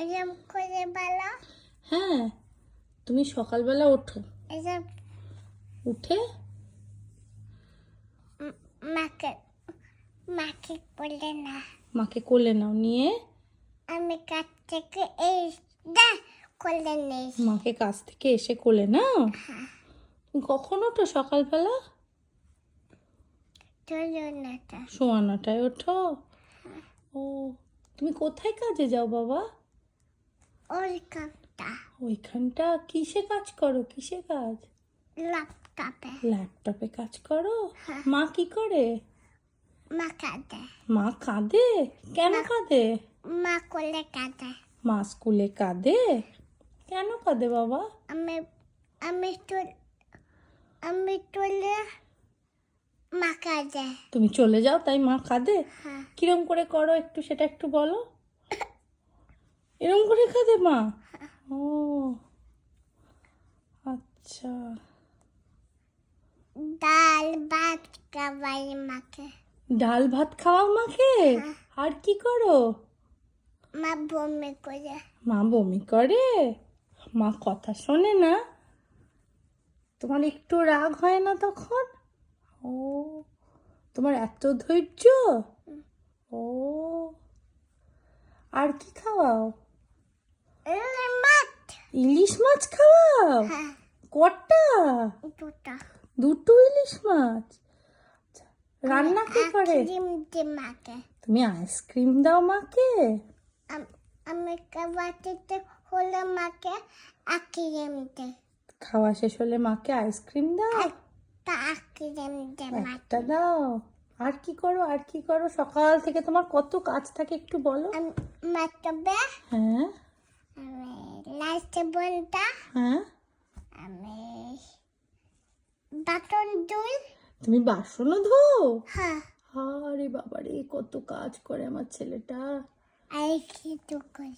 এরকম করে বলো হ্যাঁ তুমি সকালবেলা ওঠো। এরকম উঠে? মাকে মাকে বলে না মাকে কোলে নাও নিয়ে? আমি কাছ থেকে এই দা করে নেই মাকে কাছ থেকে এসে কোলে নাও? কখন ওঠো সকালবেলা? সোয়া নটায় ওঠো। ও তুমি কোথায় কাজে যাও বাবা? ওই কাপটা ওইখানটা কিসে কাজ করো? কিসে কাজ? ল্যাপটপে। ল্যাপটপে কাজ করো? মা কি করে? মা কাঁদে। মা কাঁদে? কেন কাঁদে? মা কোলে কাঁদে। মা স্কুলে কাঁদে? কেন কাঁদে বাবা? আমি আমি তুল আমি তুলে মা কাঁদে। তুমি চলে যাও তাই মা কাঁদে? হ্যাঁ। কিরম করে করো একটু সেটা একটু বলো। এরম করে কাঁদে মা? ও আচ্ছা। ডাল ভাত খাবাই মাকে। ডাল ভাত খাওয়াও মাকে? আর কি করো? মা বমি করে। মা বমি করে? মা কথা শোনে না। তোমার একটু রাগ হয় না তখন? ও তোমার এত ধৈর্য? ও আর কি খাওয়াও? ইলিশ মাছ খাওয়াও? হ্যাঁ। কটা? দুটো। দুটো ইলিশ মাছ? আচ্ছা, রান্না কি করে? তুমি আইসক্রিম দাও মাকে? আম- কাবাটিতে হলে মাকে আকিরেম দে। খাওয়া শেষ হলে মাকে আইসক্রিম দাও? একটা দাও। আর কি করো আর কি করো? সকাল থেকে তোমার কত কাজ থাকে একটু বলো। হ্যাঁ। লাস্টে বলতা হ্যাঁ? আমি বাটন ধুই তুমি বাসন ধো হ্যাঁ। আরে বাবারে কত কাজ করে আমার ছেলেটা। আর কিছু করি।